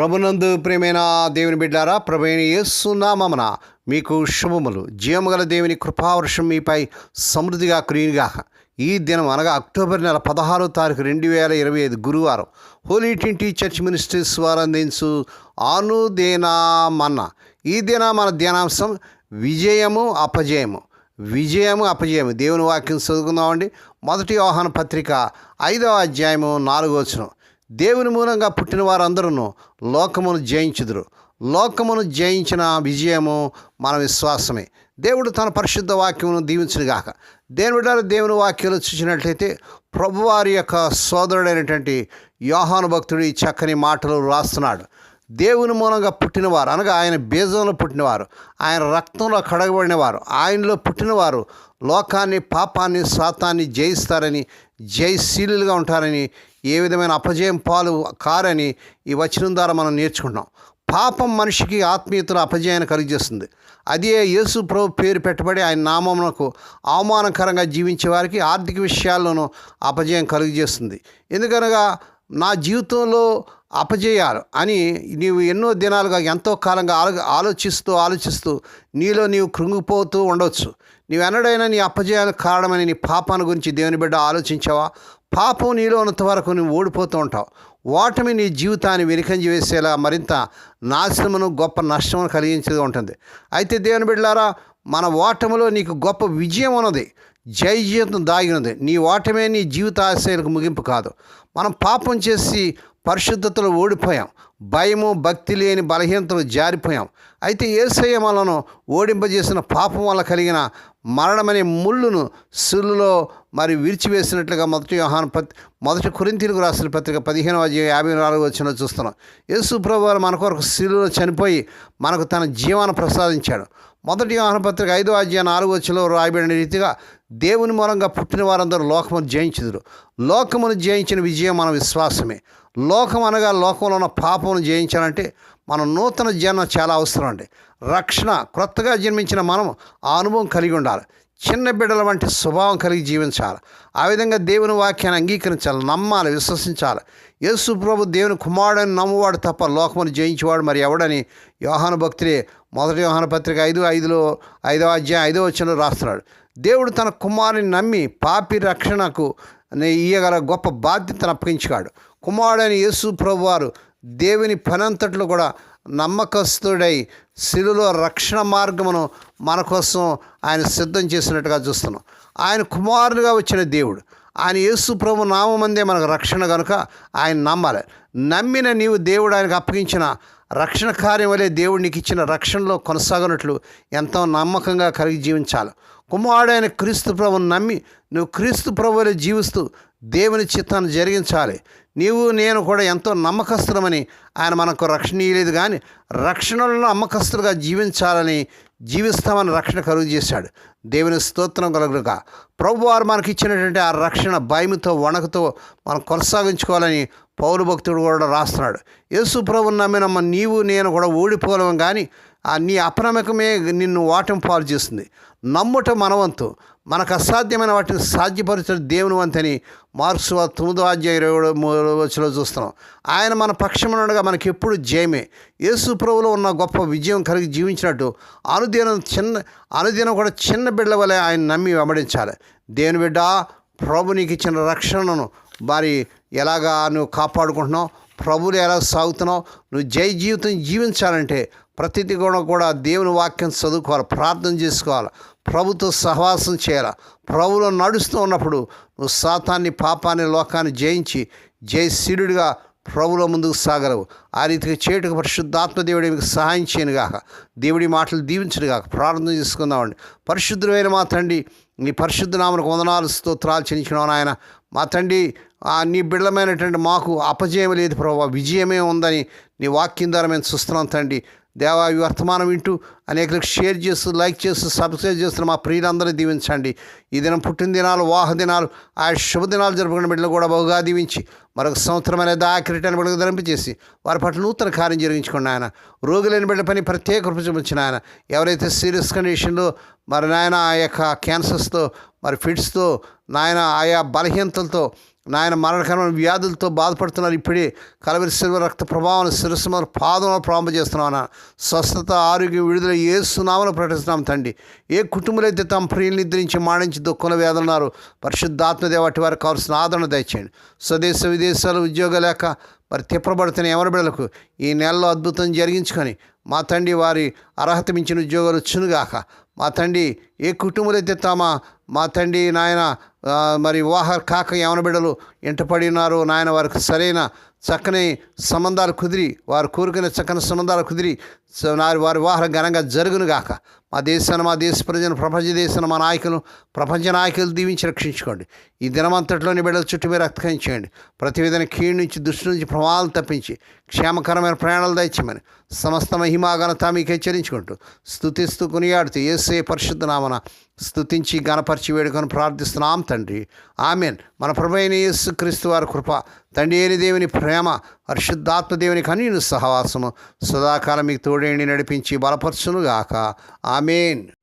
ప్రభునందు ప్రేమైన దేవుని బిడ్డారా ప్రభుని యేసునామమున మీకు శుభములు. జీవముగల దేవుని కృపావర్షం మీపై సమృద్ధిగా క్రియగాక ఈ దినం అనగా అక్టోబర్ నెల పదహారో తారీఖు రెండు వేల ఇరవై ఐదు గురువారం హోలీ ట్వంటీ చర్చ్ మినిస్ట్రీస్ వారు అందించు ఆనుదేనామన్న. ఈ దిన మన ధ్యానాంశం విజయము అపజయము. విజయము అపజయము. దేవుని వాక్యం చదువుకుందామండి. మొదటి వాహన పత్రిక ఐదవ అధ్యాయము నాలుగో వచనం. దేవుని మూలంగా పుట్టిన వారందరూ లోకమును జయించుదురు. లోకమును జయించిన విజయము మన విశ్వాసమే. దేవుడు తన పరిశుద్ధ వాక్యమును దీవించుగాక దేవుని బిడ్డలు దేవుని వాక్యాలు చూసినట్లయితే ప్రభువారి యొక్క సోదరుడైనటువంటి యోహాను భక్తుడు ఈ చక్కని మాటలు రాస్తున్నాడు. దేవుని మూలంగా పుట్టినవారు అనగా ఆయన బీజంలో పుట్టినవారు ఆయన రక్తంలో కడగబడినవారు ఆయనలో పుట్టినవారు లోకాన్ని పాపాన్ని శాతాన్ని జయిస్తారని జయశీలుగా ఉంటారని ఏ విధమైన అపజయం పాలు కారని ఈ వచనం ద్వారా మనం నేర్చుకుంటాం పాపం మనిషికి ఆత్మీయతలో అపజయాన్ని కలిగజేస్తుంది అదే యేసు ప్రభు పేరు పెట్టబడి ఆయన నామమునకు అవమానకరంగా జీవించే వారికి ఆర్థిక విషయాల్లోనూ అపజయం కలుగజేస్తుంది. ఎందుకనగా నా జీవితంలో అపజయాలు అని నీవు ఎన్నో దినాలుగా ఎంతో కాలంగా ఆలో ఆలోచిస్తూ ఆలోచిస్తూ నీలో నీవు కృంగిపోతూ ఉండవచ్చు నీవెన్నడైనా నీ అపజయాలకు కారణమని నీ పాపాన్ని గురించి దేవుని బిడ్డ ఆలోచించావా? పాపం నీలో ఉన్నంత వరకు నువ్వు ఓడిపోతూ ఉంటావు. ఓటమి నీ జీవితాన్ని వెనుకంజి వేసేలా మరింత నాశనమును గొప్ప నష్టమును కలిగించేది ఉంటుంది. అయితే దేవుని బిడ్డలారా మన ఓటమిలో నీకు గొప్ప విజయం ఉన్నది. జై జీవితం దాగినది. నీ ఓటమే నీ జీవితాశయాలకు ముగింపు కాదు. మనం పాపం చేసి పరిశుద్ధతలో ఓడిపోయాం. భయము భక్తి లేని బలహీనతలు జారిపోయాం. అయితే ఏసయ్య మనను ఓడింపజేసిన పాపం వల్ల కలిగిన మరణమనే ముళ్ళును సుల్లులో మరి విరిచివేసినట్లుగా మొదటి యోహాను పత్ మొదటి కురింతీలకు రాసిన పత్రిక పదిహేనవ యాభై నాలుగు వచ్చిన చూస్తున్నాం. యేసు ప్రభు వారు మన కొరకు శిలులో చనిపోయి మనకు తన జీవాన్ని ప్రసాదించాడు. మొదటి యోహాన పత్రిక ఐదో అధ్యాయ నాలుగు వచ్చిలో రాయబడిన రీతిగా దేవుని మూలంగా పుట్టిన వారందరూ లోకమును జయించుదురు. లోకమును జయించిన విజయం మన విశ్వాసమే. లోకం అనగా లోకంలో ఉన్న పాపమును జయించాలంటే మన నూతన జన్మ చాలా అవసరం అండి రక్షణ క్రొత్తగా జన్మించిన మనం ఆ అనుభవం కలిగి ఉండాలి. చిన్న బిడ్డల వంటి స్వభావం కలిగి జీవించాలి. ఆ విధంగా దేవుని వాక్యాన్ని అంగీకరించాలి నమ్మాలి విశ్వసించాలి. యేసు ప్రభు దేవుని కుమారుడని నమ్మువాడు తప్ప లోకమును జయించేవాడు మరి ఎవడని యోహాను భక్తులే మొదటి యోహాను పత్రిక ఐదు ఐదులో ఐదవ అధ్యాయం ఐదో వచ్చిన రాస్తున్నాడు. దేవుడు తన కుమారుని నమ్మి పాపి రక్షణకు ఇయ్యగల గొప్ప బాధ్యతను అప్పగించుకాడు కుమారుడైన యేసు ప్రభు వారు దేవుని పనంతట్లో కూడా నమ్మకస్తుడై శిలులో రక్షణ మార్గమును మన కోసం ఆయన సిద్ధం చేసినట్టుగా చూస్తున్నాం. ఆయన కుమారుడుగా వచ్చిన దేవుడు. ఆయన యేసు ప్రభు నామందే మనకు రక్షణ కనుక ఆయన నమ్మాలి. నమ్మిన నీవు దేవుడు ఆయనకు అప్పగించిన రక్షణ కార్యం వలె దేవుడు నీకు ఇచ్చిన రక్షణలో కొనసాగినట్లు ఎంతో నమ్మకంగా కలిగి జీవించాలి. కుమారుడైన క్రీస్తు ప్రభుని నమ్మి నువ్వు క్రీస్తు ప్రభువులే జీవిస్తూ దేవుని చిత్తాన్ని జరిగించాలి. నీవు నేను కూడా ఎంతో నమ్మకస్తులమని ఆయన మనకు రక్షణ ఇయ్యలేదు కానీ రక్షణలో నమ్మకస్తులుగా జీవించాలని జీవిస్తామని రక్షణ కలుగు చేశాడు. దేవుని స్తోత్రం కలుగుగా ప్రభు వారు మనకి ఇచ్చినటువంటి ఆ రక్షణ భయముతో వణకుతో మనం కొనసాగించుకోవాలని పౌరు భక్తుడు కూడా రాస్తున్నాడు. యేసు ప్రభు నమ్మినమ్మ నీవు నేను కూడా ఓడిపోలేము కానీ నీ అపనమ్మకమే నిన్ను ఓటమి పాలు చేస్తుంది. నమ్ముట మనవంతు మనకు అసాధ్యమైన వాటిని సాధ్యపరచడం దేవుని వంతని మార్క్స్ తొమ్మిదో అధ్యాయ ఇరవై మూడో వచ్చిలో చూస్తున్నాం. ఆయన మన పక్షమునగా మనకి ఎప్పుడు జయమే. యేసు ప్రభులో ఉన్న గొప్ప విజయం కలిగి జీవించినట్టు అనుదినం చిన్న అనుదినం కూడా చిన్న బిడ్డల వలె ఆయన నమ్మి వెంబడించాలి. దేవుని బిడ్డ ప్రభు నీకు ఇచ్చిన రక్షణను మరి ఎలాగా నువ్వు కాపాడుకుంటున్నావు? ప్రభులు ఎలా సాగుతున్నావు? నువ్వు జై జీవితం జీవించాలంటే ప్రతిదీ కూడా కూడా దేవుని వాక్యం చదువుకోవాలి ప్రార్థన చేసుకోవాలి ప్రభుతో సహవాసం చేయాలి. ప్రభులో నడుస్తూ ఉన్నప్పుడు నువ్వు సాతాన్ని పాపాన్ని లోకాన్ని జయించి జయశీలుడిగా ప్రభుల ముందుకు సాగలవు. ఆ రీతిగా చేటుకు పరిశుద్ధాత్మ దేవుడి మీకు సహాయం చేయనుగాక. దేవుడి మాటలు దీవించనుగాక. ప్రార్థన చేసుకుందామండి. పరిశుద్ధమైన మా తండ్రి నీ పరిశుద్ధ నామకు వందనాలు స్తోత్రాలు చెల్లించినావు ఆయన మా తండ్రి నీ బిడ్డలమైనటువంటి మాకు అపజయం లేదు ప్రభావ విజయమే ఉందని నీ వాక్యం ద్వారా మేము చూస్తున్నాం తండ్రి. దేవా ఈ వర్తమానం వింటూ అనేకలకు షేర్ చేస్తూ లైక్ చేస్తూ సబ్స్క్రైబ్ చేస్తున్న మా ప్రియులందరూ దీవించండి. ఈ దినం పుట్టినదినాలు వాహ దినాలు ఆ శుభదినాలు జరుపుకున్న బిడ్డలు కూడా బహుగా దీవించి మరొక సంవత్సరం అనేది ఆఖరిటైన బిడ్డకు ధరింపజేసి వారి పట్ల నూతన కార్యం జరిగించుకోండి ఆయన రోగులైన బిడ్డ పని ప్రత్యేక కృప చూపించిన ఆయన ఎవరైతే సీరియస్ కండిషన్లో మరి నాయన ఆ యొక్క క్యాన్సర్స్తో మరి ఫిట్స్తో నాయన ఆయా బలహీనతలతో నాయన మరణకరమైన వ్యాధులతో బాధపడుతున్నారు. ఇప్పుడే కలవరి శిల్వ రక్త ప్రభావం శిరస్సు మన పాదంలో ప్రారంభ చేస్తున్నాం స్వస్థత ఆరోగ్యం విడుదల ఏ సునామలో ప్రకటిస్తున్నాం తండ్రి. ఏ కుటుంబాలైతే తమ ప్రియులు నిద్రించి మాణించి దుఃఖంలో వేదన్నారు పరిశుద్ధాత్మదేవ వాటి వారికి కావాల్సిన ఆదరణ దయచేయండి. స్వదేశ విదేశాలు ఉద్యోగం లేక మరి తిప్పబడుతున్న ఎవరి బిడ్డలకు ఈ నెలలో అద్భుతం జరిగించుకొని మా తండ్రి వారి అర్హత మించిన ఉద్యోగాలు వచ్చునుగాక. మా తండ్రి ఏ కుటుంబాలైతే తమ మా తండ్రి నాయన మరి వివాహ కాక యవన బిడ్డలు ఎంటపడి ఉన్నారు నాయన వారికి సరైన చక్కని సంబంధాలు కుదిరి వారు కోరుకునే చక్కని సంబంధాలు కుదిరి వారి వారి వివాహం ఘనంగా జరుగునుగాక. మా దేశాన్ని మా దేశ ప్రజలను ప్రపంచ దేశాన్ని మా నాయకులు ప్రపంచ నాయకులు దీవించి రక్షించుకోండి. ఈ దినమంతట్లోని బిడ్డల చుట్టూ మీరు రక్తకం చేయండి ప్రతి విధంగా కీడు నుంచి దృష్టి నుంచి ప్రమాదాలు తప్పించి క్షేమకరమైన ప్రయాణాలు దయచేయమని సమస్త మహిమాఘనత మీకు హెచ్చరించుకుంటూ స్థుతిస్తూ కొనియాడుతూ ఏసే పరిశుద్ధ నామన స్థుతించి గణపరిచి వేడుకొని ప్రార్థిస్తున్నాం తండ్రి. ఆమెన్. మన ప్రభు యేసు క్రీస్తు వారి కృప తండ్రి అయిన దేవుని ప్రేమ పరిశుద్ధాత్మ దేవుని కనీను సహవాసము సదాకాలం మీకు తోడేండి నడిపించి బలపరచునుగాక. Amen.